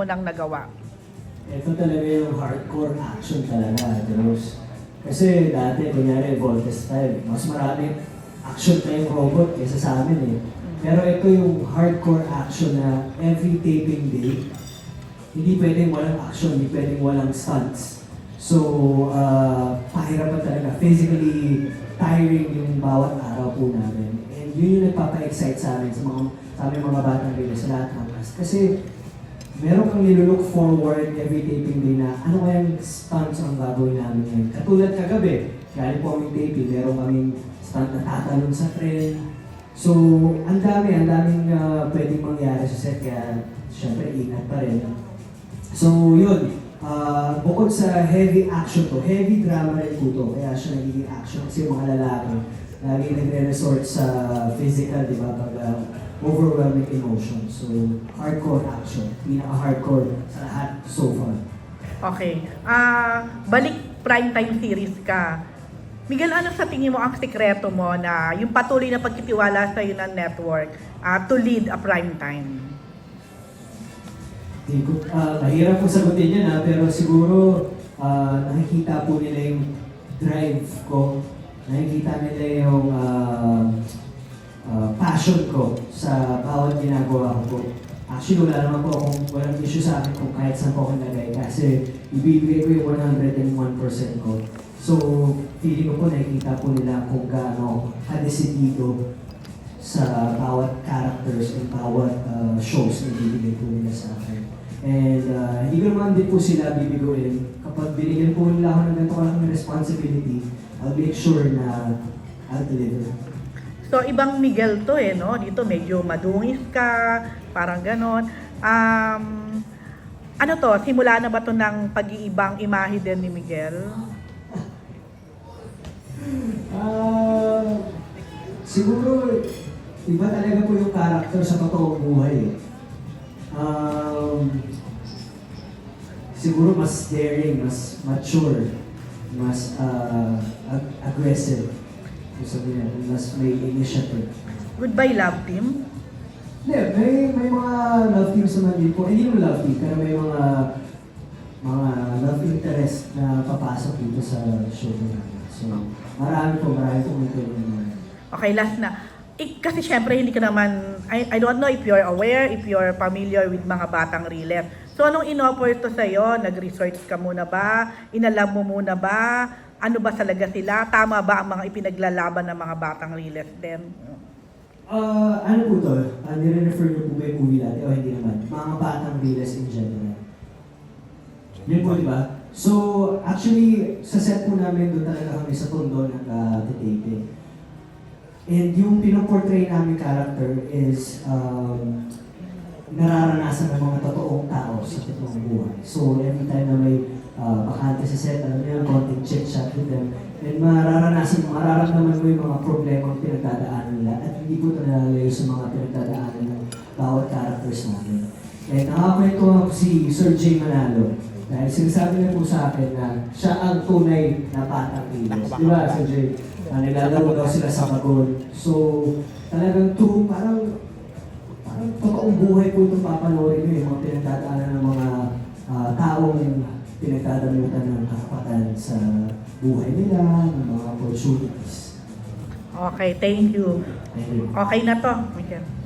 mo nang nagawa? Ito talaga yung hardcore action talaga, Rose. Kasi dati, kunyari, Voltes 5, mas marami action pa robot kaysa sa amin eh. Pero ito yung hardcore action na every taping day, hindi pwedeng walang action, hindi pwedeng walang stunts. So, uh, pahirapan talaga. Physically tiring yung bawat araw po namin. And yun yung nagpapa-excite sa amin, sa mga, sa aming mga batang sa lahat ng cast. Kasi, kang nilook forward every taping day na ano kayang stunts ang gagawin namin ngayon. Katulad kagabi, galing po aming taping, meron kaming stunt na tatalon sa tren. So, ang dami, ang daming uh, pwedeng mangyari sa set, kaya syempre ingat pa rin. So, yun. Uh, bukod sa heavy action to, heavy drama rin po to, kaya siya nagiging action kasi yung mga lalaki lagi nagre-resort sa physical, di ba, pag uh, overwhelming emotion. So, hardcore action. Pinaka-hardcore sa lahat so far. Okay. Ah, balik primetime series ka. Miguel, ano sa tingin mo ang sikreto mo na yung patuloy na pagkitiwala sa iyo ng network ah, to lead a primetime? Hindi ko, ah, mahirap po sagutin yan ha, pero siguro ah, nakikita po nila yung drive ko, nakikita nila yung ah, ah, passion ko sa bawat ginagawa ko po. Actually, wala naman po akong, walang issue sa akin kung kahit saan po ako nagay kasi ibibigay ko yung 101% ko. So, feeling ko po nakikita po nila kung gaano kadesidido sa bawat characters and bawat uh, shows na ibibigay po nila sa akin. And uh, hindi ko naman din po sila bibiguin. Kapag binigyan po nila ako ng ganito kalaking responsibility, I'll make sure na I'll deliver. So, ibang Miguel to eh, no? Dito medyo madungis ka, parang ganon. Um, ano to, simula na ba to ng pag-iibang imahe din ni Miguel? Ah, siguro, iba talaga po yung character sa totoong buhay. eh. Um, siguro mas daring, mas mature, mas ah, ag- aggressive. Sabihin natin, mas may initiative. Goodbye, love team. Hindi, may, may mga love teams naman din po. Hindi naman love team, pero may mga mga love interest na papasok dito sa show namin. So, marami po, marami po may naman. Okay, last na. Eh, kasi syempre hindi ka naman, I, I don't know if you're aware, if you're familiar with mga batang reels. So anong inoffer to sa'yo? Nag-research ka muna ba? Inalam mo muna ba? Ano ba talaga sila? Tama ba ang mga ipinaglalaban ng mga batang reels din? Ah, ano po to? Uh, nire-refer niyo po ba yung movie natin o hindi naman? Mga batang reels in general. Yun po, di ba? So, actually, sa set po namin doon talaga kami sa tondo nag-tape. And yung pinoportray namin character is um, nararanasan ng mga totoong tao sa totoong buhay. So, every time na may uh, bakante sa set, alam niyo, konting them, and mararanasan, mararamdaman mo yung mga problema ang pinagdadaanan nila at hindi po ito nalalayo sa mga pinagdadaanan ng bawat characters namin. And nakakwento ako si Sir J. Manalo. Dahil sinasabi niya po sa akin na siya ang tunay na batang Ilos. Di ba, Sir J? Uh, naglalaro daw sila sa Bagon. So, talagang true, parang parang totoong buhay po itong papanoorin nyo, yung mga pinagdadaanan ng mga ah, taong pinagdadamutan ng karapatan sa buhay nila, ng mga opportunities. Okay, thank you. Thank you. Okay na to, Miguel.